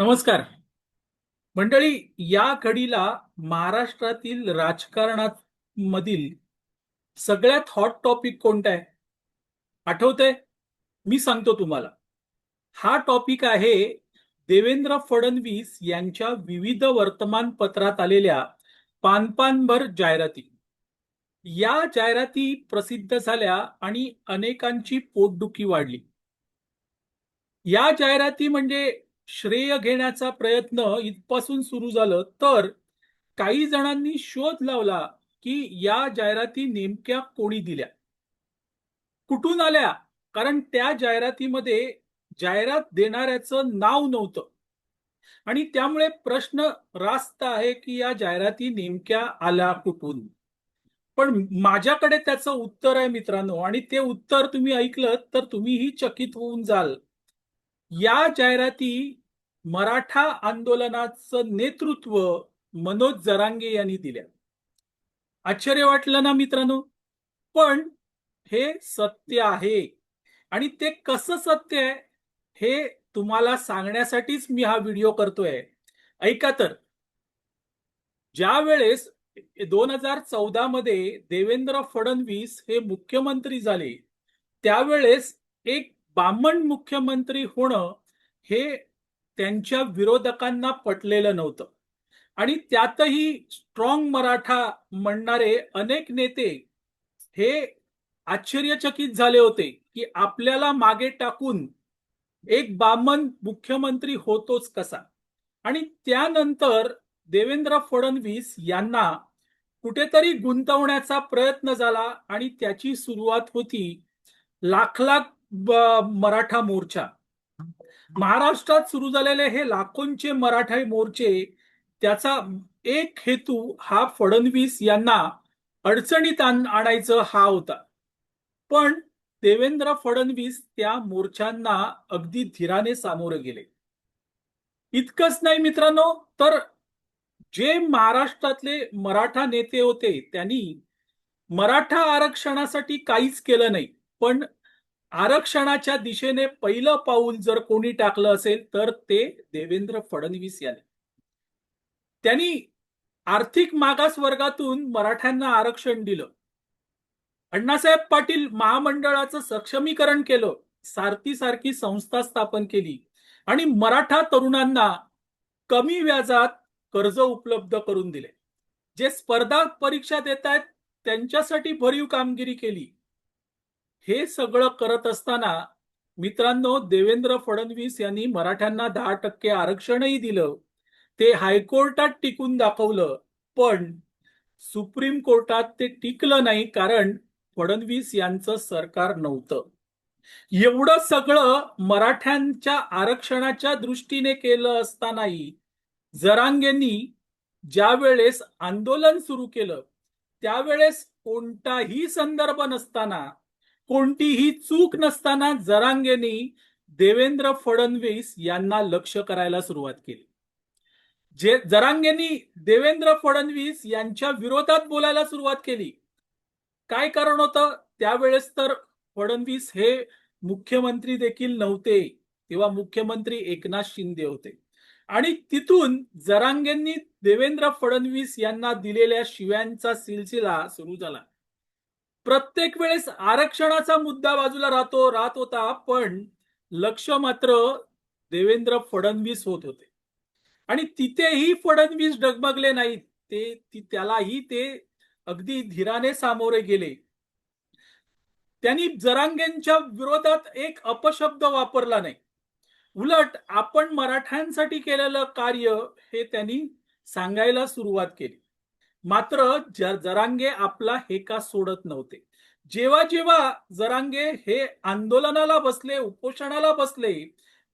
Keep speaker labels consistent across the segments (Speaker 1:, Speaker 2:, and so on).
Speaker 1: नमस्कार. मंडळी या घडीला महाराष्ट्रातील राजकारणात मधील सगळ्यात हॉट टॉपिक कोणता आहे? आठवतंय? मी सांगतो तुम्हाला. हा टॉपिक आहे देवेंद्र फडणवीस यांच्या विविध वर्तमानपत्रात आलेल्या पानपानभर जाहिराती. या जाहिराती प्रसिद्ध झाल्या आणि अनेकांची पोटदुखी वाढली. या जाहिराती म्हणजे श्रेय घेण्याचा प्रयत्न इथपासून सुरू झालं. तर काही जणांनी शोध लावला की या जाहिराती नेमक्या कोणी दिल्या? कुठून आल्या? कारण त्या जाहिरातीमध्ये जाहिरात देणाऱ्याचं नाव नव्हतं. आणि त्यामुळे प्रश्न रास्त आहे की या जाहिराती नेमक्या आल्या कुठून? पण माझ्याकडे त्याचं उत्तर आहे मित्रांनो आणि ते उत्तर तुम्ही ऐकलं तर तुम्हीही चकित होऊन जाल. या जाहिराती मराठा आंदोलनाचं नेतृत्व मनोज जरांगे यांनी दिल्या आश्चर्य वाटलं ना मित्रांनो? पण हे सत्य आहे. आणि ते कसं सत्य आहे हे तुम्हाला सांगण्यासाठीच मी हा व्हिडिओ करतोय. ऐका तर. ज्या वेळेस दोन हजार चौदा मध्ये देवेंद्र फडणवीस हे मुख्यमंत्री झाले त्यावेळेस एक बामण मुख्यमंत्री होणं हे त्यांच्या विरोधकांना पटलेलं नव्हतं. आणि त्यातही स्ट्रॉंग मराठा म्हणणारे अनेक नेते हे आश्चर्यचकित झाले होते की आपल्याला मागे टाकून एक बामन मुख्यमंत्री होतोच कसा? आणि त्यानंतर देवेंद्र फडणवीस यांना कुठेतरी गुंतवण्याचा प्रयत्न झाला आणि त्याची सुरुवात होती लाख लाख मराठा मोर्चा. महाराष्ट्रात सुरू झालेले हे लाखोंचे मराठा मोर्चे त्याचा एक हेतू हा फडणवीस यांना अडचणीत आणायचं हा होता. पण देवेंद्र फडणवीस त्या मोर्चांना अगदी धीराने सामोरे गेले. इतकंच नाही मित्रांनो तर जे महाराष्ट्रातले मराठा नेते होते त्यांनी मराठा आरक्षणासाठी काहीच केलं नाही. पण आरक्षणाच्या दिशेने पहिलं पाऊल जर कोणी टाकलं असेल तर ते देवेंद्र फडणवीस याने. त्यांनी आर्थिक मागास वर्गातून मराठ्यांना आरक्षण दिलं. अण्णासाहेब पाटील महामंडळाचं सक्षमीकरण केलं सारथी सारखी संस्था स्थापन केली आणि मराठा तरुणांना कमी व्याजात कर्ज उपलब्ध करून दिले. जे स्पर्धा परीक्षा देत आहेत त्यांच्यासाठी भरीव कामगिरी केली. हे सगळं करत असताना मित्रांनो देवेंद्र फडणवीस यांनी मराठ्यांना दहा टक्के आरक्षणही दिलं. ते हायकोर्टात टिकून दाखवलं. पण सुप्रीम कोर्टात ते टिकलं नाही कारण फडणवीस यांचं सरकार नव्हतं. एवढं सगळं मराठ्यांच्या आरक्षणाच्या दृष्टीने केलं असतानाही जरांगेंनी ज्या वेळेस आंदोलन सुरू केलं त्यावेळेस कोणताही संदर्भ नसताना कोणतीही चूक नसताना जरांगेनी देवेंद्र फडणवीस यांना लक्ष करायला सुरुवात केली. जे जरांगेनी देवेंद्र फडणवीस यांच्या विरोधात बोलायला सुरुवात केली. काय कारण होतं? त्यावेळेस तर फडणवीस हे मुख्यमंत्री देखील नव्हते तेव्हा मुख्यमंत्री एकनाथ शिंदे होते. आणि तिथून जरांगेंनी देवेंद्र फडणवीस यांना दिलेल्या शिव्यांचा सिलसिला सुरू झाला. प्रत्येक वेळेस आरक्षणाचा मुद्दा बाजूला राहतो राहत होता पण लक्ष मात्र देवेंद्र फडणवीस होत होते. आणि तिथेही फडणवीस डगमगले नाहीत. ते त्यालाही ते अगदी धीराने सामोरे गेले. त्यांनी जरांगेंच्या विरोधात एक अपशब्द वापरला नाही. उलट आपण मराठ्यांसाठी केलेलं कार्य हे त्यांनी सांगायला सुरुवात केली. मात्र जरांगे आपला हे का सोडत नव्हते? जेव्हा जेव्हा जरांगे हे आंदोलनाला बसले उपोषणाला बसले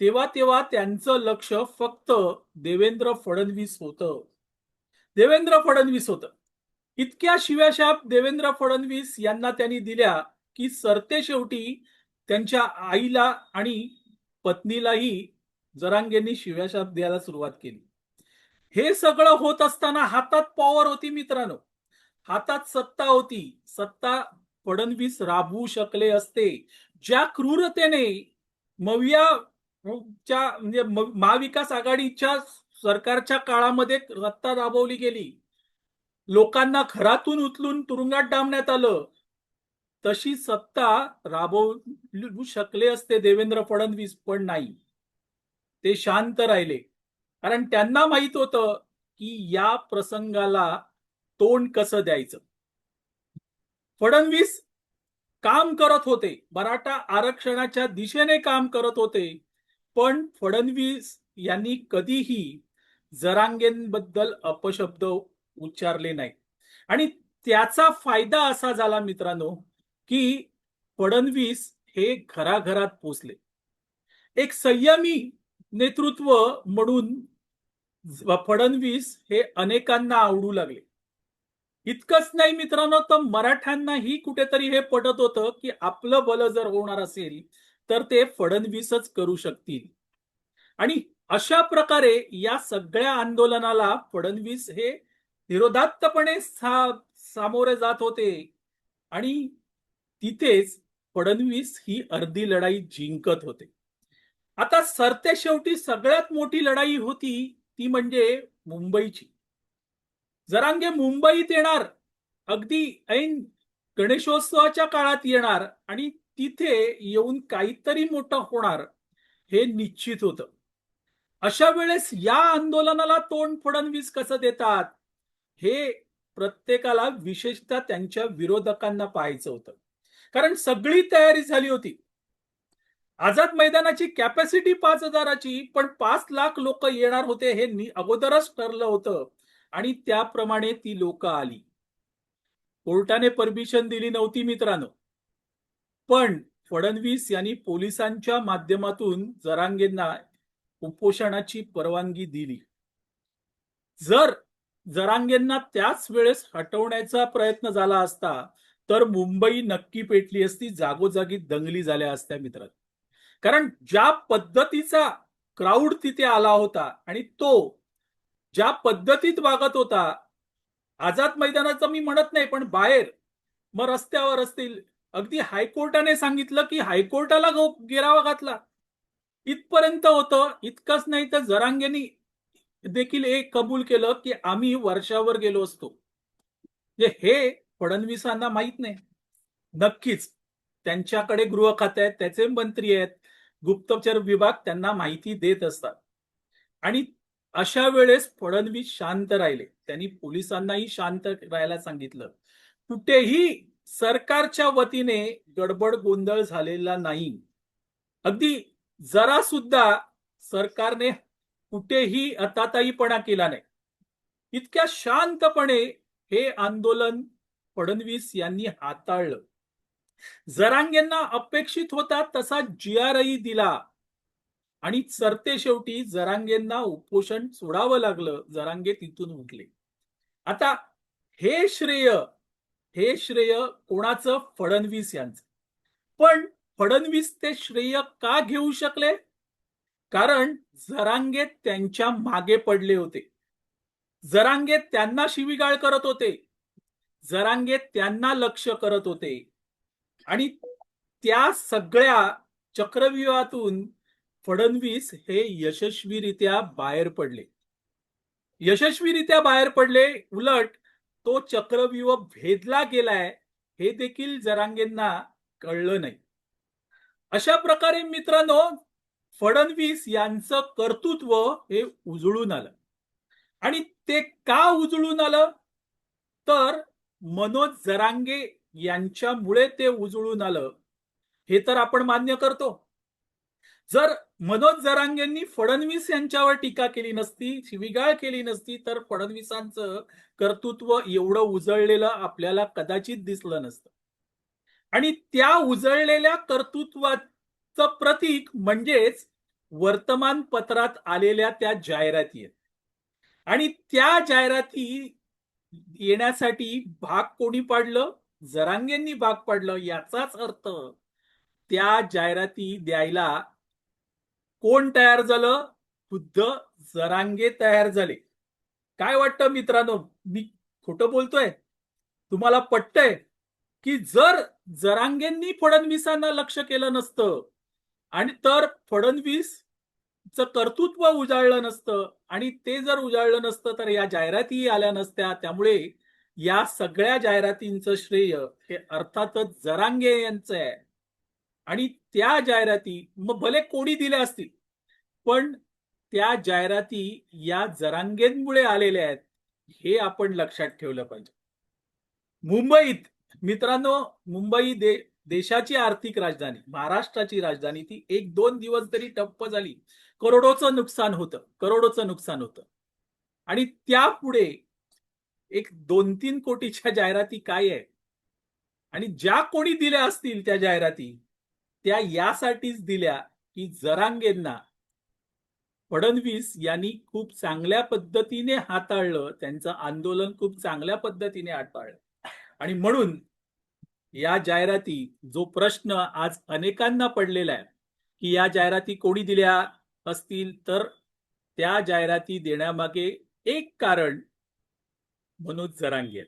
Speaker 1: तेव्हा तेव्हा त्यांचं लक्ष फक्त देवेंद्र फडणवीस होतं. देवेंद्र फडणवीस होतं. इतक्या शिव्याशाप देवेंद्र फडणवीस यांना त्यांनी दिल्या की सरते शेवटी त्यांच्या आईला आणि पत्नीलाही जरांगेंनी शिव्याशाप द्यायला सुरुवात केली. हे सगळं होत असताना हातात पॉवर होती मित्रांनो. हातात सत्ता होती. सत्ता फडणवीस राबवू शकले असते. ज्या क्रूरतेने मविया च्या म्हणजे महाविकास आघाडीच्या सरकारच्या काळामध्ये सत्ता राबवली गेली. लोकांना घरातून उचलून तुरुंगात डांबण्यात आलं. तशी सत्ता राबवू शकले असते देवेंद्र फडणवीस पण नाही. ते शांत राहिले. कारण त्यांना माहीत होतं की या प्रसंगाला तोंड कसं द्यायचं. फडणवीस काम करत होते. मराठा आरक्षणाच्या दिशेने काम करत होते. पण फडणवीस यांनी कधीही जरांगेंबद्दल अपशब्द उच्चारले नाही. आणि त्याचा फायदा असा झाला मित्रांनो की फडणवीस हे घराघरात पोचले. एक संयमी नेतृत्व म्हणून फडणवीस हे अनेकांना आवडू लागले. इतकंच नाही मित्रांनो तर मराठ्यांनाही कुठेतरी हे पटत होतं की आपलं बलं जर होणार असेल तर ते फडणवीसच करू शकतील. आणि अशा प्रकारे या सगळ्या आंदोलनाला फडणवीस हे निरोधात्तपणे सा सामोरे जात होते. आणि तिथेच फडणवीस ही अर्धी लढाई जिंकत होते. आता सरते शेवटी सगळ्यात मोठी लढाई होती ती म्हणजे मुंबईची. जरांगे मुंबईत येणार अगदी ऐन गणेशोत्सवाच्या काळात येणार आणि तिथे येऊन काहीतरी मोठं होणार हे निश्चित होतं. अशा वेळेस या आंदोलनाला तोंड फडणवीस कसं देतात? हे प्रत्येकाला विशेषतः त्यांच्या विरोधकांना पाहायचं होतं. कारण सगळी तयारी झाली होती. आझाद मैदानाची कॅपॅसिटी पाच हजाराची पण पाच लाख लोक येणार होते हे अगोदरच ठरलं होतं. आणि त्याप्रमाणे ती लोक आली. कोर्टाने परमिशन दिली नव्हती मित्रांनो. पण फडणवीस यांनी पोलिसांच्या माध्यमातून जरांगेंना उपोषणाची परवानगी दिली. जर जरांगेंना त्याच वेळेस हटवण्याचा प्रयत्न झाला असता तर मुंबई नक्की पेटली असती जागोजागी दंगली झाल्या असत्या मित्रांनो. कारण ज्या पद्धतीचा क्राऊड तिथे आला होता आणि तो ज्या पद्धतीत वागत होता आझाद मैदानाचं मी म्हणत नाही पण बाहेर मग रस्त्यावर असतील. अगदी हायकोर्टाने सांगितलं की हायकोर्टाला गो- गिरावा घातला. इथपर्यंत होतं इतकंच नाही तर जरांगेनी देखील एक कबूल केलं की आम्ही वर्षावर गेलो असतो. म्हणजे हे फडणवीसांना माहीत नाही. नक्कीच त्यांच्याकडे गृह खाते आहेत त्याचे मंत्री आहेत गुप्तचर विभाग त्यांना माहिती देत असतात. आणि अशा वेळेस फडणवीस शांत राहिले. त्यांनी पोलिसांनाही शांत राहायला सांगितलं. कुठेही सरकारच्या वतीने गडबड गोंधळ झालेला नाही. अगदी जरा सुद्धा सरकारने कुठेही अताताईपणा केला नाही. इतक्या शांतपणे हे आंदोलन फडणवीस यांनी हाताळलं. जरांगेंना अपेक्षित होता तसा जीआरही दिला. आणि सरते शेवटी जरांगेंना उपोषण सोडावं लागलं. जरांगे तिथून उठले. आता हे श्रेय हे श्रेय कोणाचं? फडणवीस यांचं. पण फडणवीस ते श्रेय का घेऊ शकले? कारण जरांगे त्यांच्या मागे पडले होते. जरांगे त्यांना शिवीगाळ करत होते. जरांगे त्यांना लक्ष करत होते. आणि त्या सगळ्या चक्रव्यूहातून फडणवीस हे यशस्वीरित्या बाहेर पडले. यशस्वीरित्या बाहेर पडले उलट तो चक्रव्यूह भेदला गेलाय हे देखील जरांगेंना कळलं नाही. अशा प्रकारे मित्रांनो फडणवीस यांचं कर्तृत्व हे उजळून आलं. आणि ते का उजळून आलं? तर मनोज जरांगे यांच्यामुळे ते उजळून आलं. हे तर आपण मान्य करतो. जर मनोज जरांगेंनी फडणवीस यांच्यावर टीका केली नसती शिविगाळ केली नसती तर फडणवीसांचं कर्तृत्व एवढं उजळलेलं आपल्याला कदाचित दिसलं नसतं. आणि त्या उजळलेल्या कर्तृत्वाचं प्रतीक म्हणजेच वर्तमानपत्रात आलेल्या त्या जाहिराती आहेत. आणि त्या जाहिराती येण्यासाठी भाग कोणी पाडलं? जरांगेंनी भाग पाडलं याचाच अर्थ त्या जाहिराती द्यायला कोण तयार झालं? खुद्द जरांगे तयार झाले. काय वाटतं मित्रांनो? मी खोटं बोलतोय? तुम्हाला पटतंय? की जर जरांगेंनी फडणवीसांना लक्ष केलं नसतं आणि तर फडणवीस कर्तृत्व उजाळलं नसतं आणि ते जर उजाळलं नसतं तर या जाहिरातीही आल्या नसत्या. त्यामुळे या सगळ्या जाहिरातींचं श्रेय हे अर्थातच जरांगे यांचं आहे. आणि त्या जाहिराती मग भले कोणी दिल्या असतील पण त्या जाहिराती या जरांगेंमुळे आलेल्या आहेत हे आपण लक्षात ठेवलं पाहिजे. मुंबईत मित्रांनो मुंबई दे देशाची आर्थिक राजधानी महाराष्ट्राची राजधानी ती एक दोन दिवस तरी टप्प झाली करोडोचं नुकसान होतं करोडोचं नुकसान होतं. आणि त्यापुढे एक दोन तीन कोटीच्या जाहिराती काय आहे आणि ज्या कोणी दिल्या असतील त्या जाहिराती त्या यासाठीच दिल्या की जरांगेंना. फडणवीस यांनी खूप चांगल्या पद्धतीने हाताळलं त्यांचं आंदोलन खूप चांगल्या पद्धतीने हाताळलं. आणि म्हणून या जाहिराती जो प्रश्न आज अनेकांना पडलेला आहे की या जाहिराती कोणी दिल्या असतील तर त्या जाहिराती देण्यामागे एक कारण मनोज जरांगे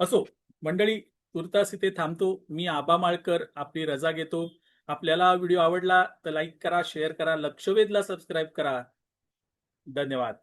Speaker 1: असो मंडळी तुर्तास इथे थांबतो. मी आबा माळकर आपली रजा घेतो. आपल्याला हा व्हिडिओ आवडला तर लाईक करा शेअर करा लक्षवेधला सबस्क्राईब करा. धन्यवाद.